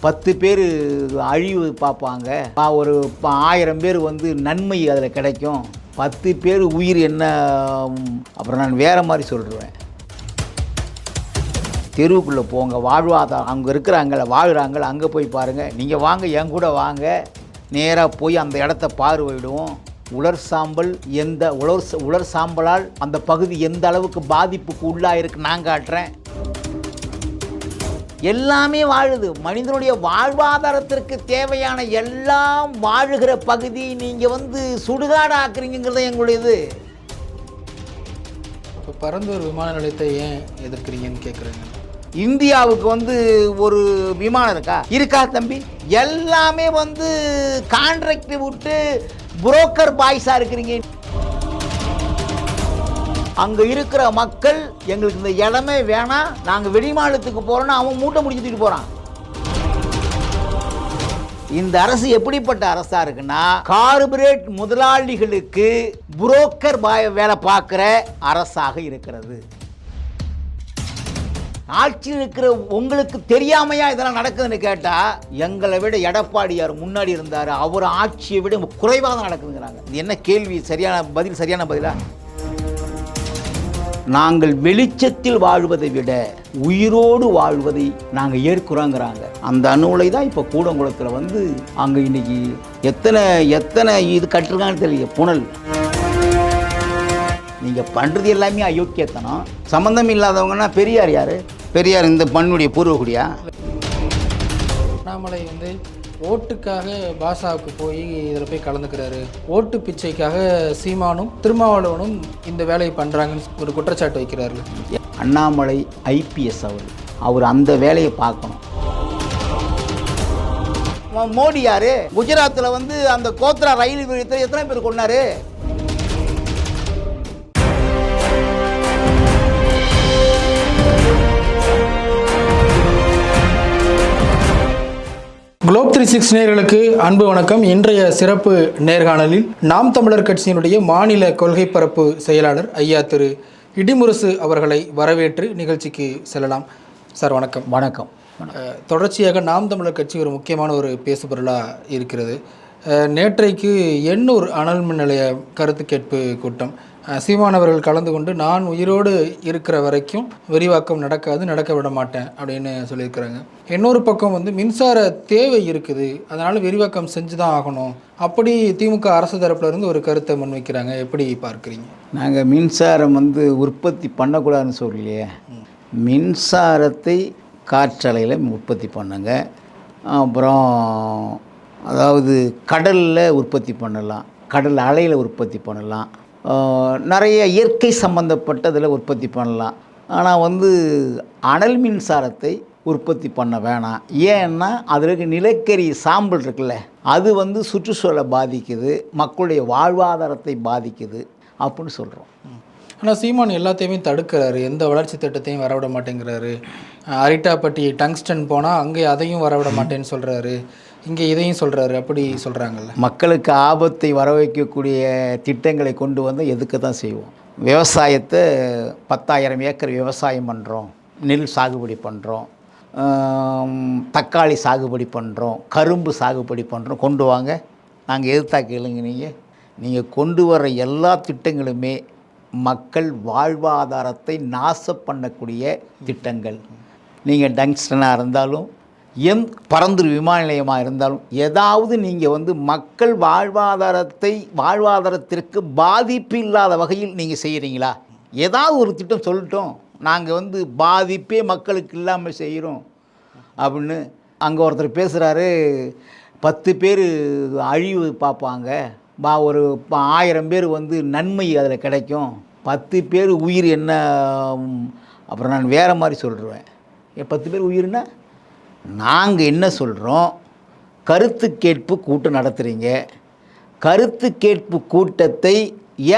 பத்து பேர் அழிவு பார்ப்பாங்க. ஒரு ப- ஆயிரம் பேர் வந்து நன்மை அதில் கிடைக்கும். பத்து பேர் உயிர் என்ன அப்புறம் நான் வேறு மாதிரி சொல்லிடுவேன் தெருவுக்குள்ளே போங்க வாழ்வாதாரம் அங்கே இருக்கிறாங்கள வாழ்கிறாங்கள அங்கே போய் பாருங்கள் நீங்கள் வாங்க என் கூட வாங்க. நேராக போய் அந்த இடத்த பார்வையிடுவோம். உலர் சாம்பல் எந்த உலர் ச- உலர் சாம்பலால் அந்த பகுதி எந்த அளவுக்கு பாதிப்புக்கு உள்ளாயிருக்கு நான் காட்டுறேன். எல்லாமே வாழுது. மனிதனுடைய வாழ்வாதாரத்திற்கு தேவையான எல்லாம் வாழுகிற பகுதி நீங்கள் வந்து சுடுகாடு ஆக்குறீங்கிறது எங்களுடையது. இப்போ பரந்தூர் விமான நிலையத்தை ஏன் எதிர்க்கிறீங்கன்னு கேட்குறேங்க இந்தியாவுக்கு வந்து ஒரு விமானம் இருக்கா? இருக்கா தம்பி. எல்லாமே வந்து கான்ட்ராக்ட் விட்டு புரோக்கர் பாய்ஸாக இருக்கிறீங்க. அங்கே இருக்கிற மக்கள் எங்களுக்கு இந்த இடமே வேணாம் நாங்கள் வெளிமாநிலத்துக்கு போகிறோன்னா அவன் மூட்டை முடிச்சுட்டு போகிறான் இந்த அரசு எப்படிப்பட்ட அரசா இருக்குன்னா கார்பரேட் முதலாளிகளுக்கு புரோக்கர் பாய் வேலை பார்க்குற அரசாக இருக்கிறது. ஆட்சியில் இருக்கிற உங்களுக்கு தெரியாமையா இதெல்லாம் நடக்குதுன்னு கேட்டா எங்களை விட எடப்பாடியார் முன்னாடி இருந்தார். அவர் ஆட்சியை விட குறைவாக தான் நடக்குதுங்கிறாங்க. இது என்ன கேள்வி? சரியான பதில் சரியான பதிலா? நாங்கள் வெளிச்சத்தில் வாழ்வதை விட உயிரோடு வாழ்வதை நாங்கள் ஏற்கிறோங்கிறாங்க. அந்த அணுவுலை தான் இப்போ கூடங்குளத்தில் வந்து அங்கே இன்னைக்கு எத்தனை எத்தனை இது கட்டிருக்கான்னு தெரியல புனல். நீங்கள் பண்ணுறது எல்லாமே அயோக்கியத்தனம். சம்மந்தம் இல்லாதவங்கன்னா பெரியார் யார்? பெரியார் இந்த மண்ணுடைய பூர்வகுடியா? அண்ணாமலை வந்து ஓட்டுக்காக பாசாவுக்கு போய் இதில் போய் கலந்துக்கிறாரு. ஓட்டு பிச்சைக்காக சீமானும் திருமாவளவனும் இந்த வேலையை பண்ணுறாங்கன்னு ஒரு குற்றச்சாட்டு வைக்கிறாரு அண்ணாமலை ஐபிஎஸ் அவர் அவர் அந்த வேலையை பார்க்கணும். மோ- மோடி யாரு? குஜராத்தில் வந்து அந்த கோத்ரா ரயில் நிலையத்தில் எத்தனை பேர் கொண்டாரு குளோப் த்ரீ சிக்ஸ் நேர்களுக்கு அன்பு வணக்கம். இன்றைய சிறப்பு நேர்காணலில் நாம் தமிழர் கட்சியினுடைய மாநில கொள்கை பரப்பு செயலாளர் ஐயா திரு இடிமுரசு அவர்களை வரவேற்று நிகழ்ச்சிக்கு செல்லலாம். சார் வணக்கம். வணக்கம். தொடர்ச்சியாக நாம் தமிழர் கட்சி ஒரு முக்கியமான ஒரு பேசுபொருளாக இருக்கிறது. நேற்றைக்கு எண்ணூர் அனல் மின் நிலைய கருத்து கேட்பு கூட்டம் அஹ், கலந்து கொண்டு நான் உயிரோடு இருக்கிற வரைக்கும் விரிவாக்கம் நடக்காது நடக்க விட மாட்டேன் அப்படின்னு சொல்லியிருக்கிறாங்க. இன்னொரு பக்கம் வந்து மின்சார தேவை இருக்குது. அதனால் விரிவாக்கம் செஞ்சு தான் ஆகணும். அப்படி திமுக அரசு தரப்புலேருந்து ஒரு கருத்தை முன்வைக்கிறாங்க. எப்படி பார்க்குறீங்க? நாங்கள் மின்சாரம் வந்து உற்பத்தி பண்ணக்கூடாதுன்னு சொல்லலையே மின்சாரத்தை காற்றலையில் உற்பத்தி பண்ணுங்க. அப்புறம் அதாவது கடலில் உற்பத்தி பண்ணலாம். கடல் அலையில் உற்பத்தி பண்ணலாம். நிறைய இயற்கை சம்மந்தப்பட்டதில் உற்பத்தி பண்ணலாம். ஆனால் வந்து அனல் மின்சாரத்தை உற்பத்தி பண்ண வேணாம். ஏன்னா அதில் நிலக்கரி சாம்பல் இருக்குல்ல அது வந்து சுற்றுச்சூழலை பாதிக்குது மக்களுடைய வாழ்வாதாரத்தை பாதிக்குது அப்படின்னு சொல்கிறோம் ஆனால் சீமான் எல்லாத்தையுமே தடுக்கிறாரு. எந்த வளர்ச்சி திட்டத்தையும் வரவிட மாட்டேங்கிறாரு. அரிட்டாப்பட்டி டங்ஸ்டன் போனால் அங்கே அதையும் வரவிட மாட்டேன்னு சொல்கிறாரு இங்கே இதையும் சொல்கிறாரு அப்படி சொல்கிறாங்கல்ல மக்களுக்கு ஆபத்தை வர வைக்கக்கூடிய திட்டங்களை கொண்டு வந்து எதுக்கு தான் செய்வோம்? விவசாயத்தை பத்தாயிரம் ஏக்கர் விவசாயம் பண்ணுறோம் நெல் சாகுபடி பண்ணுறோம் தக்காளி சாகுபடி பண்ணுறோம் கரும்பு சாகுபடி பண்ணுறோம் கொண்டு வாங்க. நாங்கள் எதிர்த்தா கேளுங்க நீங்கள் நீங்கள் கொண்டு வர எல்லா திட்டங்களுமே மக்கள் வாழ்வாதாரத்தை நாசம் பண்ணக்கூடிய திட்டங்கள். நீங்கள் டங்ஸ்டனாக இருந்தாலும் எம் பரந்தூர் விமான நிலையமாக இருந்தாலும் ஏதாவது நீங்கள் வந்து மக்கள் வாழ்வாதாரத்தை வாழ்வாதாரத்திற்கு பாதிப்பு இல்லாத வகையில் நீங்கள் செய்கிறீங்களா ஏதாவது ஒரு திட்டம் சொல்லட்டும். நாங்கள் வந்து பாதிப்பே மக்களுக்கு இல்லாமல் செய்கிறோம் அப்படின்னு அங்கே ஒருத்தர் பேசுகிறாரு பத்து பேர் அழிவு பார்ப்பாங்க. பா ஒரு ப- ஆயிரம் பேர் வந்து நன்மை அதில் கிடைக்கும். பத்து பேர் உயிர் என்ன அப்புறம் நான் வேறு மாதிரி சொல்லிடுவேன். என் பத்து பேர் உயிர்னா? நாங்கள் என்ன சொல்கிறோம் கருத்து கேட்பு கூட்டம் நடத்துகிறீங்க கருத்து கேட்பு கூட்டத்தை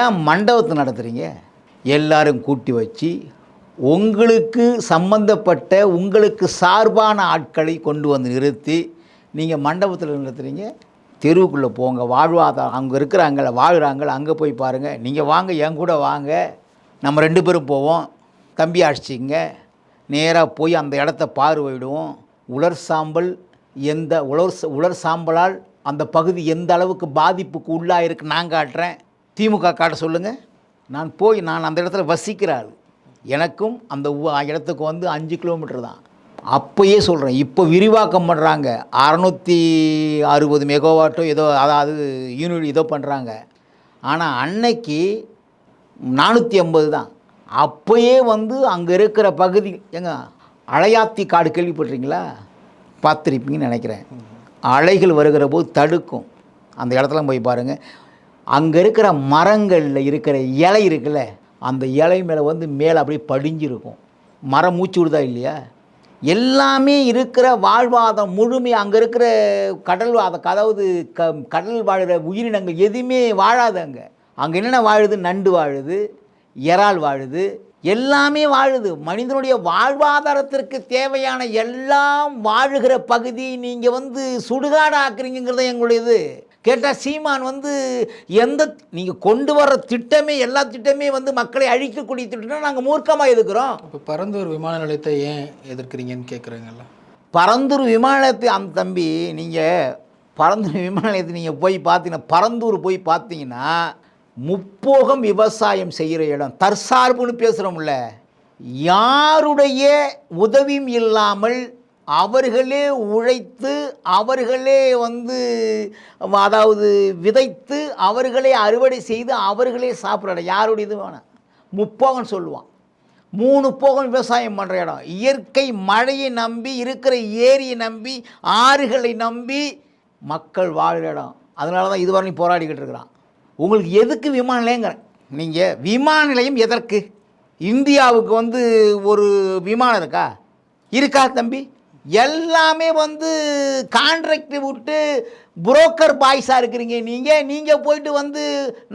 ஏன் மண்டபத்தில் நடத்துகிறீங்க எல்லாரும் கூட்டி வச்சு உங்களுக்கு சம்பந்தப்பட்ட உங்களுக்கு சார்பான ஆட்களை கொண்டு வந்து நிறுத்தி நீங்கள் மண்டபத்தில் நடத்துகிறீங்க தெருவுக்குள்ளே போங்க வாழ்வாதாரம் அங்கே இருக்கிறாங்கள வாழ்கிறாங்கள அங்கே போய் பாருங்கள் நீங்கள் வாங்க என் கூட வாங்க. நம்ம ரெண்டு பேரும் போவோம். தம்பி அடிச்சிங்க நேராக போய் அந்த இடத்த பார்வையிடுவோம். உலர் சாம்பல் எந்த உலர் ச- உலர் சாம்பலால் அந்த பகுதி எந்த அளவுக்கு பாதிப்புக்கு உள்ளாக இருக்கு நான் காட்டுறேன். திமுக காட்ட சொல்லுங்கள் நான் போய் நான் அந்த இடத்துல வசிக்கிற ஆள். எனக்கும் அந்த இடத்துக்கு வந்து அஞ்சு கிலோமீட்டர் தான். அப்போயே சொல்கிறேன் இப்போ விரிவாக்கம் பண்ணுறாங்க அறநூற்றி அறுபது மெகாவாட்டோ ஏதோ அதாவது யூனிட் ஏதோ பண்ணுறாங்க ஆனால் அன்னைக்கு நானூற்றி ஐம்பது தான். அப்போயே வந்து அங்கே இருக்கிற பகுதி ஏங்க அலையாத்தி காடு கேள்விப்பட்டிருக்கீங்களா? பார்த்துருப்பீங்கன்னு நினைக்கிறேன். அலைகள் வருகிற போது தடுக்கும். அந்த இடத்துல போய் பாருங்கள் அங்கே இருக்கிற மரங்களில் இருக்கிற இலை இருக்குல்ல அந்த இலை மேலே வந்து மேலே அப்படியே படிஞ்சிருக்கும். மரம் மூச்சு விடுதா இல்லையா? எல்லாமே இருக்கிற வாழ்வாதம் முழுமை அங்கே இருக்கிற கடல் வாதம் அதாவது க கடல் வாழ்கிற உயிரினங்கள் எதுவுமே வாழாது அங்கே. அங்கே என்னென்ன வாழுது? நண்டு வாழுது இறால் வாழுது எல்லாமே வாழுது. மனிதனுடைய வாழ்வாதாரத்திற்கு தேவையான எல்லாம் வாழுகிற பகுதி நீங்கள் வந்து சுடுகாடு ஆக்குறீங்கிறது எங்களுடைய இது கேட்டால் சீமான் வந்து எந்த நீங்கள் கொண்டு வர்ற திட்டமே எல்லா திட்டமே வந்து மக்களை அழிக்கக்கூடிய திட்டம்னா நாங்கள் மூர்க்கமாக எதுக்குறோம்? இப்போ பரந்தூர் விமான நிலையத்தை ஏன் எதிர்க்கிறீங்கன்னு கேட்குறாங்கல்ல பரந்தூர் விமான நிலையத்தை அந்த தம்பி நீங்கள் பரந்தூர் விமான நிலையத்தை நீங்கள் போய் பார்த்தீங்கன்னா பரந்தூர் போய் பார்த்தீங்கன்னா முப்போகம் விவசாயம் செய்கிற இடம். தற்சார்புன்னு பேசுகிறோம்ல யாருடைய உதவியும் இல்லாமல் அவர்களே உழைத்து அவர்களே வந்து அதாவது விதைத்து அவர்களே அறுவடை செய்து அவர்களே சாப்பிட்ற இடம். யாருடைய இது வேணாம். முப்போகம் சொல்லுவான். மூணு போகம் விவசாயம் பண்ணுற இடம். இயற்கை மழையை நம்பி இருக்கிற ஏரியை நம்பி ஆறுகளை நம்பி மக்கள் வாழ்கிற இடம். அதனால தான் இதுவரை போராடிக்கிட்டு இருக்கிறான். உங்களுக்கு எதுக்கு விமான நிலையங்கிறேன். நீங்கள் விமான நிலையம் எதற்கு? இந்தியாவுக்கு வந்து ஒரு விமானம் இருக்கா? இருக்கா தம்பி? எல்லாமே வந்து கான்ட்ராக்ட் விட்டு புரோக்கர் பாய்ஸாக இருக்கிறீங்க. நீங்கள் நீங்கள் போயிட்டு வந்து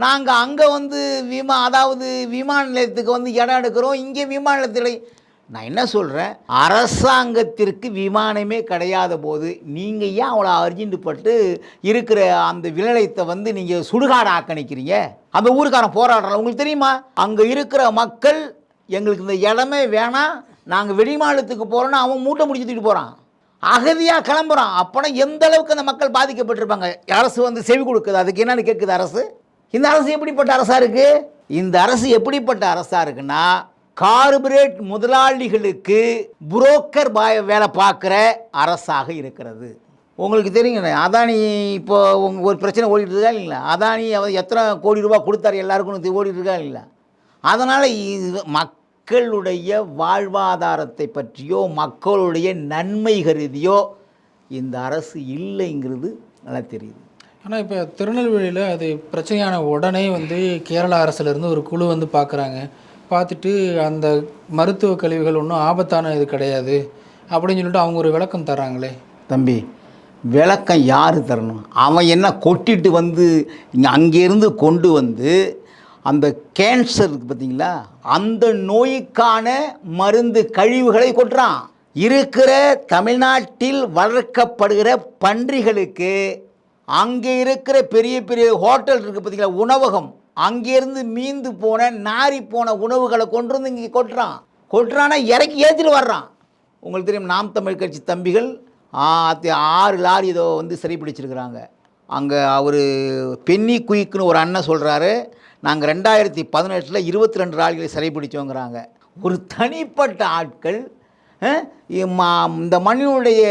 நாங்கள் அங்கே வந்து விமா அதாவது விமான நிலையத்துக்கு வந்து இடம் எடுக்கிறோம். இங்கே விமான நிலையத்தில் நான் என்ன சொல்கிறேன் அரசாங்கத்திற்கு விமானமே கிடையாத போது நீங்கள் ஏன் அவ்வளோ அர்ஜென்ட் பட்டு இருக்கிற அந்த விநிலையத்தை வந்து நீங்கள் சுடுகாடு ஆக்கணிக்கிறீங்க அந்த ஊருக்காரன் போராடுறான். உங்களுக்கு தெரியுமா? அங்கே இருக்கிற மக்கள் எங்களுக்கு இந்த இடமே வேணாம் நாங்கள் வெளிமாநிலத்துக்கு போகிறோன்னா அவன் மூட்டை முடிச்சுட்டு தூக்கிட்டு போகிறான் அகதியாக கிளம்புறான். அப்போனா எந்த அளவுக்கு அந்த மக்கள் பாதிக்கப்பட்டிருப்பாங்க? அரசு வந்து செவி கொடுக்குது. அதுக்கு என்னென்னு கேட்குது அரசு? இந்த அரசு எப்படிப்பட்ட அரசாக இருக்குது இந்த அரசு எப்படிப்பட்ட அரசாக இருக்குன்னா கார்பரேட் முதலாளிகளுக்கு புரோக்கர் பாய வேலை பார்க்குற அரசாக இருக்கிறது. உங்களுக்கு தெரியுங்க அதானி இப்போ உங்க ஒரு பிரச்சனை ஓடிட்டு இருக்கா இல்லைங்களா? அதானி அவர் எத்தனை கோடி ரூபாய் கொடுத்தாரு எல்லாருக்கும் ஓடிட்டு இருக்கா இல்லைங்களா? அதனால் இது மக்களுடைய வாழ்வாதாரத்தை பற்றியோ மக்களுடைய நன்மை கருதியோ இந்த அரசு இல்லைங்கிறது நல்லா தெரியுது. ஆனால் இப்போ திருநெல்வேலியில் அது பிரச்சனையான உடனே வந்து கேரளா அரசுலேருந்து ஒரு குழு வந்து பார்க்குறாங்க பார்த்துட்டு அந்த மருத்துவ கழிவுகள் ஒன்றும் ஆபத்தான இது கிடையாது அப்படின்னு சொல்லிட்டு அவங்க ஒரு விளக்கம் தர்றாங்களே. தம்பி விளக்கம் யார் தரணும்? அவன் என்ன கொட்டிட்டு வந்து இங்கே அங்கேருந்து கொண்டு வந்து அந்த கேன்சர் இருக்குது பார்த்தீங்களா? அந்த நோய்க்கான மருந்து கழிவுகளை கொட்டுறான். இருக்கிற தமிழ்நாட்டில் வளர்க்கப்படுகிற பன்றிகளுக்கு அங்கே இருக்கிற பெரிய பெரிய ஹோட்டல் இருக்குது பார்த்தீங்களா? உணவகம். அங்கேருந்து மீந்து போன நாரி போன உணவுகளை கொண்டு வந்து இங்கே கொட்டுறான். கொட்டுறான்னா இறக்கி ஏற்றிட்டு வர்றான். உங்களுக்கு தெரியும் நாம் தமிழ் கட்சி தம்பிகள் அத்தி- ஆறு லாரி இதோ வந்து சிறைப்பிடிச்சிருக்கிறாங்க அங்கே அவர் பென்னி குயிக்குன்னு ஒரு அண்ணன் சொல்கிறாரு நாங்கள் ரெண்டாயிரத்தி பதினெட்டில் இருபத்தி ரெண்டு லாரிகளை சிறைப்பிடிச்சோங்கிறாங்க ஒரு தனிப்பட்ட ஆட்கள் இந்த மண்ணினுடைய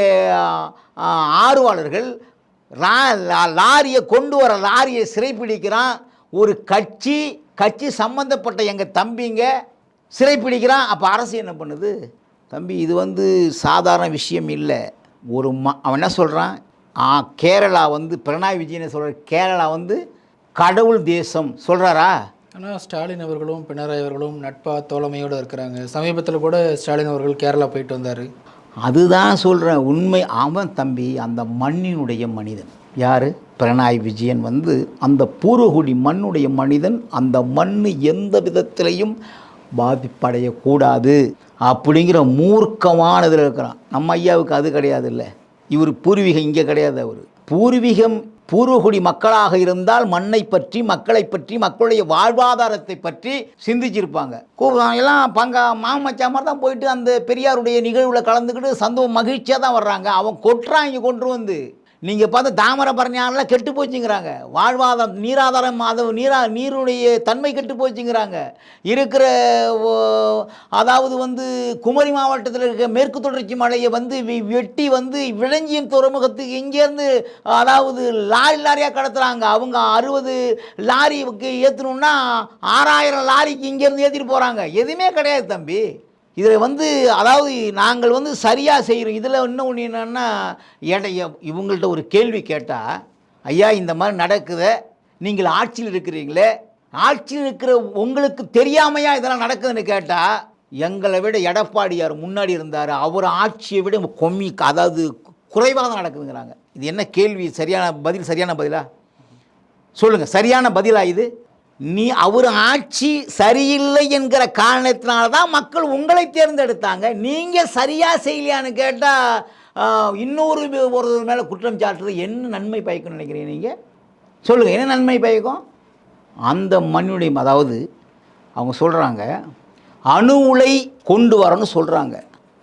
ஆர்வலர்கள் லாரியை கொண்டு வர லாரியை சிறைப்பிடிக்கிறான் ஒரு கட்சி கட்சி சம்மந்தப்பட்ட எங்கள் தம்பிங்க சிறைப்பிடிக்கிறான். அப்போ அரசு என்ன பண்ணுது? தம்பி இது வந்து சாதாரண விஷயம் இல்லை. ஒரு ம அவன் என்ன சொல்கிறான் ஆ கேரளா வந்து பினராயி விஜயனை சொல்கிற கேரளா வந்து கடவுள் தேசம் சொல்கிறாரா ஆனால் ஸ்டாலின் அவர்களும் பினராயி அவர்களும் நட்பா தோழமையோடு இருக்கிறாங்க. சமீபத்தில் கூட ஸ்டாலின் அவர்கள் கேரளா போயிட்டு வந்தார். அதுதான் சொல்கிறேன் உண்மை அவன் தம்பி அந்த மண்ணினுடைய மனிதன். யார்? பிரணாய் விஜயன் வந்து அந்த பூர்வகுடி மண்ணுடைய மனிதன் அந்த மண் எந்த விதத்திலையும் பாதிப்படையக்கூடாது அப்படிங்கிற மூர்க்கமான இதில் இருக்கிறான். நம்ம ஐயாவுக்கு அது கிடையாது இல்லை இவர் பூர்வீகம் இங்கே கிடையாது அவர். பூர்வீகம் பூர்வகுடி மக்களாக இருந்தால் மண்ணை பற்றி மக்களை பற்றி மக்களுடைய வாழ்வாதாரத்தை பற்றி சிந்திச்சிருப்பாங்க. எல்லாம் பங்க மாமச்சா மாதிரி தான் போயிட்டு அந்த பெரியாருடைய நிகழ்வில் கலந்துக்கிட்டு சந்தோ மகிழ்ச்சியாக தான் வர்றாங்க. அவன் கொட்டுறான் இங்கே கொண்டு வந்து. நீங்கள் பார்த்து தாமிரபரணியானலாம் கெட்டு போச்சுங்கிறாங்க. வாழ்வாதாரம் நீராதாரம் அது நீரா நீருடைய தன்மை கெட்டு போச்சுங்கிறாங்க. இருக்கிற ஓ, அதாவது வந்து குமரி மாவட்டத்தில் இருக்கிற மேற்கு தொடர்ச்சி மலையை வந்து வெட்டி வந்து விளஞ்சியின் துறைமுகத்துக்கு இங்கேருந்து அதாவது லாரி லாரியாக கடத்துகிறாங்க அவங்க அறுபது லாரிக்கு ஏற்றணுன்னா ஆறாயிரம் லாரிக்கு இங்கேருந்து ஏற்றிட்டு போகிறாங்க எதுவுமே கிடையாது தம்பி. இதில் வந்து அதாவது நாங்கள் வந்து சரியாக செய்கிறோம். இதில் இன்னும் ஒன்று என்னென்னா எடைய இவங்கள்ட்ட ஒரு கேள்வி கேட்டால் ஐயா இந்த மாதிரி நடக்குது நீங்கள் ஆட்சியில் இருக்கிறீங்களே ஆட்சியில் இருக்கிற உங்களுக்கு தெரியாமையா இதெல்லாம் நடக்குதுன்னு கேட்டால் எங்களை விட எடப்பாடியார் முன்னாடி இருந்தார். அவர் ஆட்சியை விட கொம்மி அதாவது குறைவாக தான் நடக்குதுங்கிறாங்க. இது என்ன கேள்வி? சரியான பதில் சரியான பதிலா? சொல்லுங்கள் சரியான பதிலாக இது? நீ அவர் ஆட்சி சரியில்லை என்கிற காரணத்தினால தான் மக்கள் உங்களை தேர்ந்தெடுத்தாங்க. நீங்கள் சரியாக செய்யலையான்னு கேட்டால் இன்னொரு ஒரு மேலே குற்றம் சாட்டுறது என்ன நன்மை பயக்கும்னு நினைக்கிறீங்க நீங்கள் சொல்லுங்கள் என்ன நன்மை பயக்கும்? அந்த மண்ணுடைய அதாவது அவங்க சொல்கிறாங்க அணு உலை கொண்டு வரணும்னு சொல்கிறாங்க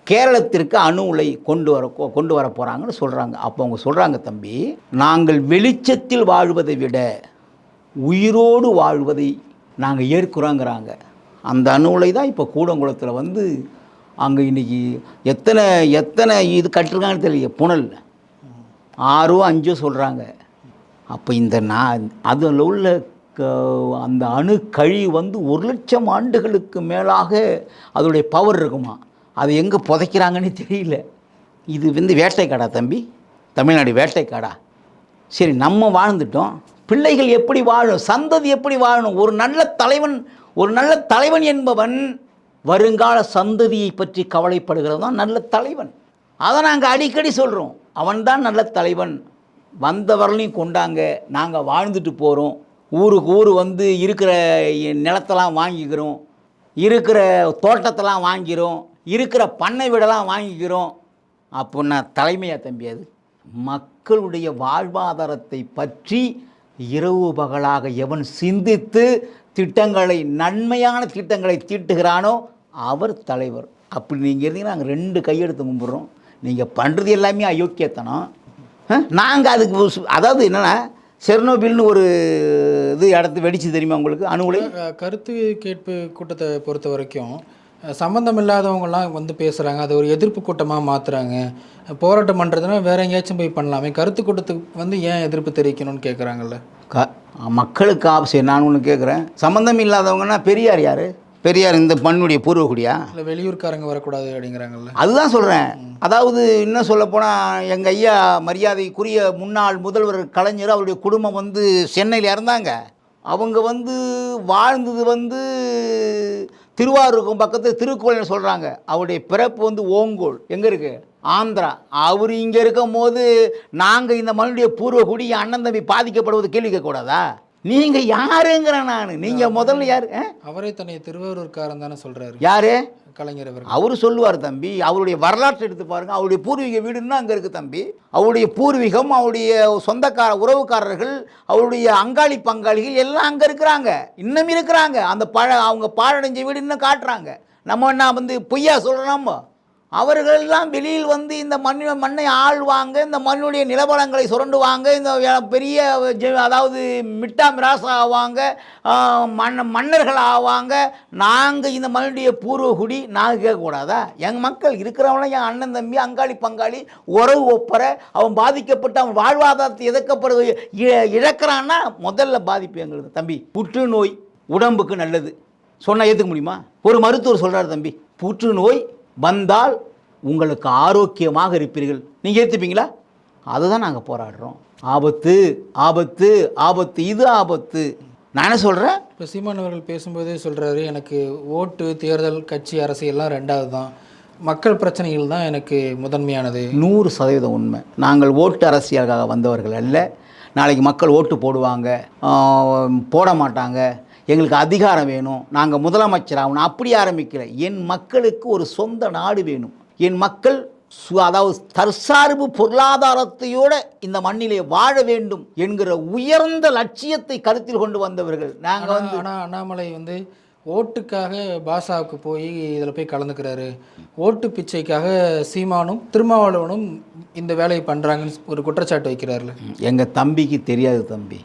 கேரளத்திற்கு அணு உலை கொண்டு வர கொண்டு வர போகிறாங்கன்னு சொல்கிறாங்க அப்போ அவங்க சொல்கிறாங்க தம்பி நாங்கள் வெளிச்சத்தில் வாழ்வதை விட உயிரோடு வாழ்வதை நாங்கள் ஏற்கிறோங்கிறாங்க. அந்த அணு தான் இப்போ கூடங்குளத்தில் வந்து அங்கே இன்றைக்கி எத்தனை எத்தனை இது கட்டிருக்காங்கன்னு தெரியல புனல் ஆறோ அஞ்சோ சொல்கிறாங்க அப்போ இந்த நான் அதில் உள்ள க- அந்த அணு கழி வந்து ஒரு லட்சம் ஆண்டுகளுக்கு மேலாக அதோடைய பவர் இருக்குமா? அது எங்கே புதைக்கிறாங்கன்னு தெரியல. இது வந்து வேட்டைக்காடா தம்பி? தமிழ்நாடு வேட்டைக்காடா? சரி நம்ம வாழ்ந்துட்டோம். பிள்ளைகள் எப்படி வாழும் சந்ததி எப்படி வாழணும் ஒரு நல்ல தலைவன் ஒரு நல்ல தலைவன் என்பவன் வருங்கால சந்ததியை பற்றி கவலைப்படுகிறது தான் நல்ல தலைவன். அதை நாங்கள் அடிக்கடி சொல்கிறோம் அவன்தான் நல்ல தலைவன். வந்தவர்களையும் கொண்டாங்க. நாங்கள் வாழ்ந்துட்டு போகிறோம் ஊருக்கு ஊர் வந்து இருக்கிற நிலத்தெல்லாம் வாங்கிக்கிறோம். இருக்கிற தோட்டத்தெல்லாம் வாங்கிறோம் இருக்கிற பண்ணை வீடெல்லாம் வாங்கிக்கிறோம். அப்படின்னா தலைமையாக தம்பி அது? மக்களுடைய வாழ்வாதாரத்தை பற்றி இரவு பகலாக எவன் சிந்தித்து திட்டங்களை நன்மையான திட்டங்களை தீட்டுகிறானோ அவர் தலைவர். அப்படி நீங்கள் இருந்தீங்கன்னா நாங்கள் ரெண்டு கையெடுத்து கும்பிட்றோம். நீங்கள் பண்ணுறது எல்லாமே அயோக்கியத்தனம். நாங்கள் அதுக்கு அதாவது என்னென்னா செர்னோபில்னு ஒரு இது இடத்து வெடிச்சு தெரியுமா உங்களுக்கு? அணு கருத்து கேட்பு கூட்டத்தை பொறுத்த வரைக்கும் அஹ், சம்பந்தம் இல்லாதவங்கலாம் வந்து பேசுகிறாங்க அதை ஒரு எதிர்ப்பு கூட்டமாக மாற்றுறாங்க போராட்டம் பண்ணுறதுனா வேற எங்கேயாச்சும் போய் பண்ணலாமே. கருத்து கூட்டத்துக்கு வந்து ஏன் எதிர்ப்பு தெரிவிக்கணும்னு கேட்குறாங்கல்ல க மக்களுக்கு ஆசை நான் ஒன்று கேட்குறேன் சம்மந்தம் இல்லாதவங்கன்னா பெரியார் யார்? பெரியார் இந்த மண்ணுடைய பூர்வகுடியா? இல்லை வெளியூர்காரங்க வரக்கூடாது அப்படிங்கிறாங்கல்ல. அதுதான் சொல்கிறேன் அதாவது இன்னும் சொல்லப்போனால் எங்கள் ஐயா மரியாதைக்குரிய முன்னாள் முதல்வர் கலைஞர் அவருடைய குடும்பம் வந்து சென்னையில் இறந்தாங்க. அவங்க வந்து வாழ்ந்தது வந்து திருவாரூருக்கும் பக்கத்தில் திருக்கோயில்னு சொல்கிறாங்க அவருடைய பிறப்பு வந்து ஓங்கோல். எங்கே இருக்குது ஆந்திரா. அவர் இங்கே இருக்கும் போது நாங்கள் இந்த மண்ணுடைய பூர்வகுடி அண்ணன் தம்பி பாதிக்கப்படுவது கேள்வி கேட்கக்கூடாதா? நீங்கள் யாருங்கிறேன் நான். நீங்கள் முதல்ல யார்? அவரே தன்னை திருவாரூர்காரன் தானே சொல்கிறாரு யாரு? கலைஞர் அவர் அவர் சொல்லுவார் தம்பி அவருடைய வரலாற்றை எடுத்து பாருங்கள் அவருடைய பூர்வீக வீடுன்னா அங்கே இருக்குது தம்பி. அவருடைய பூர்வீகம் அவருடைய சொந்தக்கார உறவுக்காரர்கள் அவருடைய அங்காளி பங்காளிகள் எல்லாம் அங்கே இருக்கிறாங்க. இன்னும் இருக்கிறாங்க. அந்த பழ அவங்க பாழடைஞ்ச வீடு இன்னும் காட்டுறாங்க. நம்ம என்ன வந்து பொய்யா சொல்கிறோம் அவர்களெல்லாம் வெளியில் வந்து இந்த மண் மண்ணை ஆள்வாங்க இந்த மண்ணுடைய நிலவளங்களை சுரண்டுவாங்க இந்த பெரிய ஜெ- அதாவது மிட்டா மிராஸ் ஆவாங்க மன்ன மன்னர்கள் ஆவாங்க. நாங்கள் இந்த மண்ணுடைய பூர்வகுடி நாங்கள் கேட்கக்கூடாதா? எங்கள் மக்கள் இருக்கிறவங்களாம் என் அண்ணன் தம்பி அங்காளி பங்காளி உறவு ஒப்பற அவன் பாதிக்கப்பட்டு அவன் வாழ்வாதாரத்தை எதிர்க்கப்படுறது இ- இழக்கிறான்னா முதல்ல பாதிப்பு எங்களுக்கு தம்பி புற்றுநோய் உடம்புக்கு நல்லது. சொன்னால் ஏற்றுக்க முடியுமா? ஒரு மருத்துவர் சொல்கிறார் தம்பி புற்றுநோய் வந்தால் உங்களுக்கு ஆரோக்கியமாக இருப்பீர்கள். நீங்கள் ஏற்றுப்பீங்களா அதுதான் நாங்கள் போராடுறோம். ஆபத்து ஆபத்து ஆபத்து இது ஆபத்து. நான் என்ன சொல்கிறேன் இப்போ சீமான் அவர்கள் பேசும்போதே சொல்கிறாரு எனக்கு ஓட்டு தேர்தல் கட்சி அரசியல்லாம் ரெண்டாவது தான் மக்கள் பிரச்சனைகள் தான் எனக்கு முதன்மையானது. நூறு சதவீதம் உண்மை. நாங்கள் ஓட்டு அரசியலுக்காக வந்தவர்கள் அல்ல. நாளைக்கு மக்கள் ஓட்டு போடுவாங்க போட மாட்டாங்க. எங்களுக்கு அதிகாரம் வேணும். நாங்கள் முதலமைச்சர் ஆகணும். அப்படி ஆரம்பிக்கல. என் மக்களுக்கு ஒரு சொந்த நாடு வேணும். என் மக்கள் சு அதாவது தற்சார்பு பொருளாதாரத்தையோட இந்த மண்ணிலே வாழ வேண்டும் என்கிற உயர்ந்த லட்சியத்தை கருத்தில் கொண்டு வந்தவர்கள். நாங்கள் வந்து ஆனால் அண்ணாமலை வந்து ஓட்டுக்காக பாஷாவுக்கு போய் இதில் போய் கலந்துக்கிறாரு. ஓட்டு பிச்சைக்காக சீமானும் திருமாவளவனும் இந்த வேலையை பண்ணுறாங்கன்னு ஒரு குற்றச்சாட்டு வைக்கிறாருல. எங்கள் தம்பிக்கு தெரியாது தம்பி.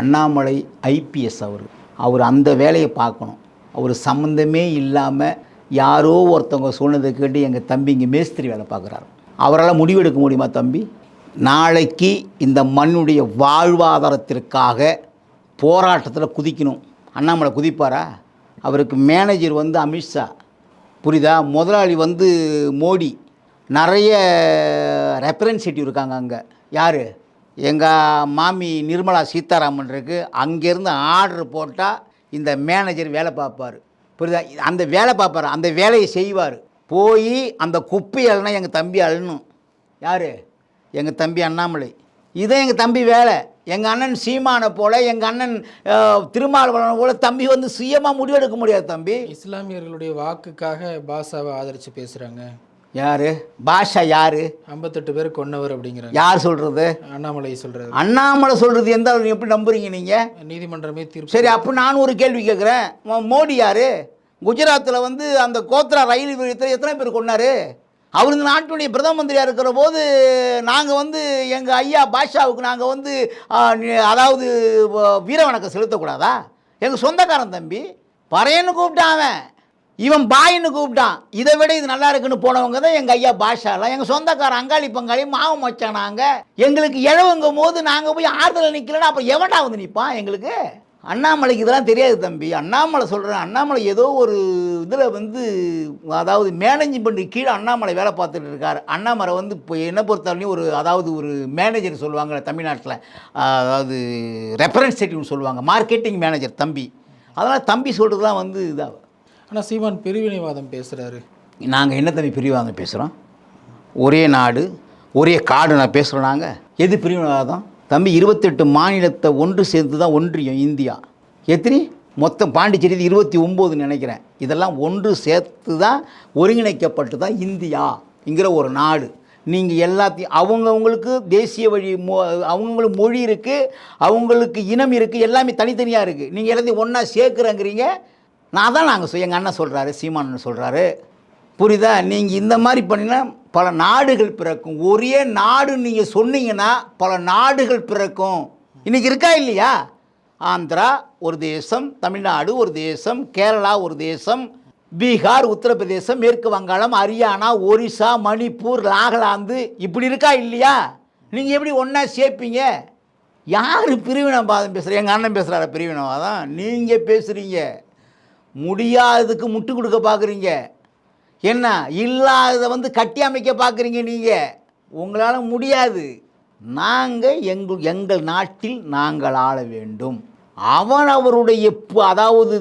அண்ணாமலை ஐபிஎஸ் அவர். அவர் அந்த வேலையை பார்க்கணும். அவர் சம்மந்தமே இல்லாமல் யாரோ ஒருத்தவங்க சொன்னதை கேட்டு எங்கள் தம்பி இங்கே மேஸ்திரி வேலை பார்க்குறாரு. அவரால் முடிவெடுக்க முடியுமா தம்பி? நாளைக்கு இந்த மண்ணுடைய வாழ்வாதாரத்திற்காக போராட்டத்தில் குதிக்கணும். அண்ணாமலை குதிப்பாரா? அவருக்கு மேனேஜர் வந்து அமித்ஷா புரியுதா? முதலாளி வந்து மோடி. நிறைய ரெப்ரசன்டேட்டிவ் இருக்காங்க அங்கே. யார்? எங்கள் மாமி நிர்மலா சீதாராமன் இருக்குது அங்கேருந்து ஆர்டர் போட்டால் இந்த மேனேஜர் வேலை பார்ப்பார். புரியுதா? அந்த வேலை பார்ப்பார். அந்த வேலையை செய்வார். போய் அந்த குப்பை அழுனா எங்கள் தம்பி அழணும் யார்? எங்கள் தம்பி அண்ணாமலை. இதுதான் எங்கள் தம்பி வேலை. எங்கள் அண்ணன் சீமானை போல் எங்கள் அண்ணன் திருமாவளவனை போல் தம்பி வந்து சுயமாக முடிவெடுக்க முடியாது தம்பி. இஸ்லாமியர்களுடைய வாக்குக்காக பாஷாவை ஆதரித்து பேசுகிறாங்க யார்? பாஷா யார்? ஐம்பத்தெட்டு பேர் கொன்னவர் அப்படிங்கிறாங்க. யார் சொல்கிறது அண்ணாமலை சொல்கிறாரு அண்ணாமலை சொல்கிறது எந்த அளவு எப்படி நம்புறீங்க நீங்கள் நீதிமன்றமே தீர்ப்பு சரி அப்போ நான் ஒரு கேள்வி கேட்குறேன் மோடி யார்? குஜராத்தில் வந்து அந்த கோத்ரா ரயில் விபத்தில் எத்தனை பேர் கொண்டாரு அவர் இந்த நாட்டுடைய பிரதம மந்திரியாக இருக்கிற போது நாங்கள் வந்து எங்கள் ஐயா பாஷாவுக்கு நாங்கள் வந்து அதாவது வீர வணக்கம் செலுத்தக்கூடாதா? எங்கள் சொந்தக்காரன் தம்பி பறையன்னு கூப்பிட்டான் அவன். இவன் பாயின்னு கூப்பிட்டான். இதை விட இது நல்லா இருக்குன்னு போனவங்க தான் எங்கள் ஐயா பாஷாலாம் எங்கள் சொந்தக்கார அங்காளி பங்காளி மாவு மச்சான் நாங்கள் எங்களுக்கு இழவுங்கும் போது நாங்கள் போய் ஆறுதல் நிற்கலன்னா அப்போ எவன்டா வந்து நிற்பான் எங்களுக்கு? அண்ணாமலைக்கு இதெல்லாம் தெரியாது தம்பி. அண்ணாமலை சொல்கிறேன் அண்ணாமலை ஏதோ ஒரு இதில் வந்து அதாவது மேனேஜ்மெண்ட் கீழே அண்ணாமலை வேலை பார்த்துட்டு இருக்கார். அண்ணாமலை வந்து இப்போ என்ன பொறுத்தவரையும் ஒரு அதாவது ஒரு மேனேஜர் சொல்லுவாங்க தமிழ்நாட்டில். அதாவது ரெஃபரன்ஸ் செட்டிவ்னு சொல்லுவாங்க. மார்க்கெட்டிங் மேனேஜர் தம்பி. அதனால் தம்பி சொல்கிறதுலாம் வந்து இதாக ஆனால் சீமான் பிரிவினைவாதம் பேசுகிறாரு நாங்கள் என்ன தம்பி பிரிவாதம் பேசுகிறோம் ஒரே நாடு ஒரே காடு நான் பேசுகிறோம் நாங்கள் எது பிரிவினைவாதம்? தம்பி இருபத்தெட்டு மாநிலத்தை ஒன்று சேர்ந்து தான் ஒன்றியம் இந்தியா. எத்தனை? மொத்தம் பாண்டிச்சேரி இருபத்தி ஒம்போதுன்னு நினைக்கிறேன். இதெல்லாம் ஒன்று சேர்த்து தான் ஒருங்கிணைக்கப்பட்டு தான் இந்தியா என்கிற ஒரு நாடு. நீங்கள் எல்லாத்தையும் அவங்கவுங்களுக்கு தேசிய வழி மொ அவங்களுக்கு மொழி இருக்குது அவங்களுக்கு இனம் இருக்குது எல்லாமே தனித்தனியாக இருக்குது நீங்கள் எல்லாத்தையும் ஒன்றா சேர்க்குறேங்கிறீங்க. நான் தான் நாங்கள் எங்கள் அண்ணன் சொல்கிறாரு சீமானன் சொல்கிறாரு புரியுதா? நீங்கள் இந்த மாதிரி பண்ணினா பல நாடுகள் பிறக்கும். ஒரே நாடு நீங்கள் சொன்னீங்கன்னா பல நாடுகள் பிறக்கும். இன்றைக்கி இருக்கா இல்லையா? ஆந்திரா ஒரு தேசம் தமிழ்நாடு ஒரு தேசம் கேரளா ஒரு தேசம் பீகார் உத்தரப்பிரதேசம் மேற்கு வங்காளம் ஹரியானா ஒரிசா மணிப்பூர் நாகாலாந்து இப்படி இருக்கா இல்லையா? நீங்கள் எப்படி ஒன்றா சேர்ப்பீங்க யார் பிரிவினவாதம் பேசுகிறேன் எங்கள் அண்ணன் பேசுகிறார பிரிவினவாதம். நீங்கள் பேசுகிறீங்க முடியாததுக்கு முட்டு கொடுக்க பார்க்குறீங்க. என்ன? இல்லாததை வந்து கட்டி அமைக்க பார்க்குறீங்க நீங்கள் உங்களால் முடியாது. நாங்கள் எங்கள் எங்கள் நாட்டில் நாங்கள் ஆள வேண்டும். அவன் அவருடைய அதாவது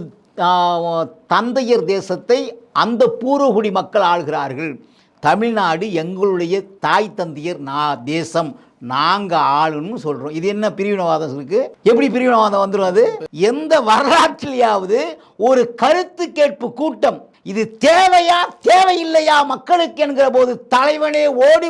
தந்தையர் தேசத்தை அந்த பூர்வகுடி மக்கள் ஆள்கிறார்கள். தமிழ்நாடு எங்களுடைய தாய் தந்தையர் நா தேசம். நாங்கள் ஆளுன்னு சொல்கிறோம் இது என்ன பிரிவினவாதம் இருக்குது எப்படி பிரிவினவாதம் வந்துடும் அது? எந்த வரலாற்றிலேயாவது ஒரு கருத்து கேட்பு கூட்டம் இது தேவையா தேவையில்லையா மக்களுக்கு என்கிற போது தலைவனே ஓடி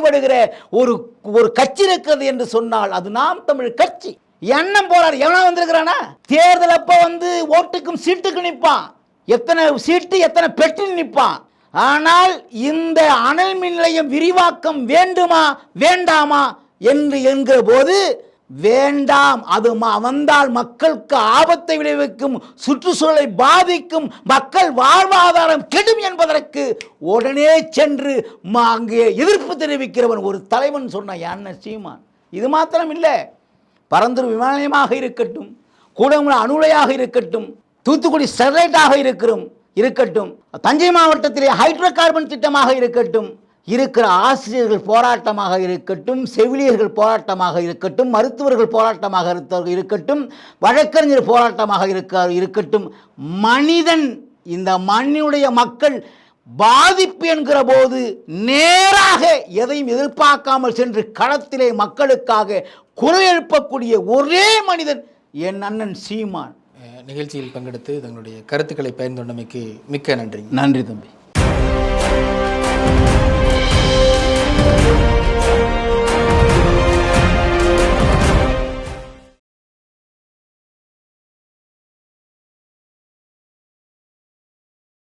ஒரு ஒரு கட்சி இருக்கிறது என்று சொன்னால் அது நாம் தமிழ் கட்சி. எண்ணம் போறாரு எவனா வந்திருக்கிறானா? தேர்தல் அப்ப வந்து ஓட்டுக்கும் சீட்டுக்கும் நிற்பான். எத்தனை சீட்டு எத்தனை பெட்டில் நிற்பான். ஆனால் இந்த அனல் மின் நிலையம் விரிவாக்கம் வேண்டுமா வேண்டாமா? என்று என்கிற போது வேண்டாம் அது ம- வந்தால் மக்களுக்கு ஆபத்தை விளைவிக்கும் சுற்றுச்சூழலை பாதிக்கும் மக்கள் வாழ்வாதாரம் கெடும் என்பதற்கு உடனே சென்று அங்கே எதிர்ப்பு தெரிவிக்கிறவன் ஒரு தலைவன் சொன்ன அண்ணன் சீமான்? இது மாத்திரம் இல்லை. பரந்தூர் விமான நிலையமாக இருக்கட்டும் கூடங்குள அணுலையாக இருக்கட்டும் தூத்துக்குடி ஸ்டெர்லைட்டாக இருக்கிறோம் இருக்கட்டும் தஞ்சை மாவட்டத்திலே ஹைட்ரோ கார்பன் திட்டமாக இருக்கட்டும் இருக்கிற ஆசிரியர்கள் போராட்டமாக இருக்கட்டும் செவிலியர்கள் போராட்டமாக இருக்கட்டும் மருத்துவர்கள் போராட்டமாக இருக்க- இருக்கட்டும் வழக்கறிஞர் போராட்டமாக இருக்க இருக்கட்டும் மனிதன் இந்த மண்ணினுடைய மக்கள் பாதிப்பு என்கிற போது நேராக எதையும் எதிர்பார்க்காமல் சென்று களத்திலே மக்களுக்காக குரல் எழுப்பக்கூடிய ஒரே மனிதன் என் அண்ணன் சீமான். நிகழ்ச்சியில் பங்கெடுத்து தங்களுடைய கருத்துக்களை பகிர்ந்து கொண்டமைக்கு மிக்க நன்றி. நன்றி தம்பி.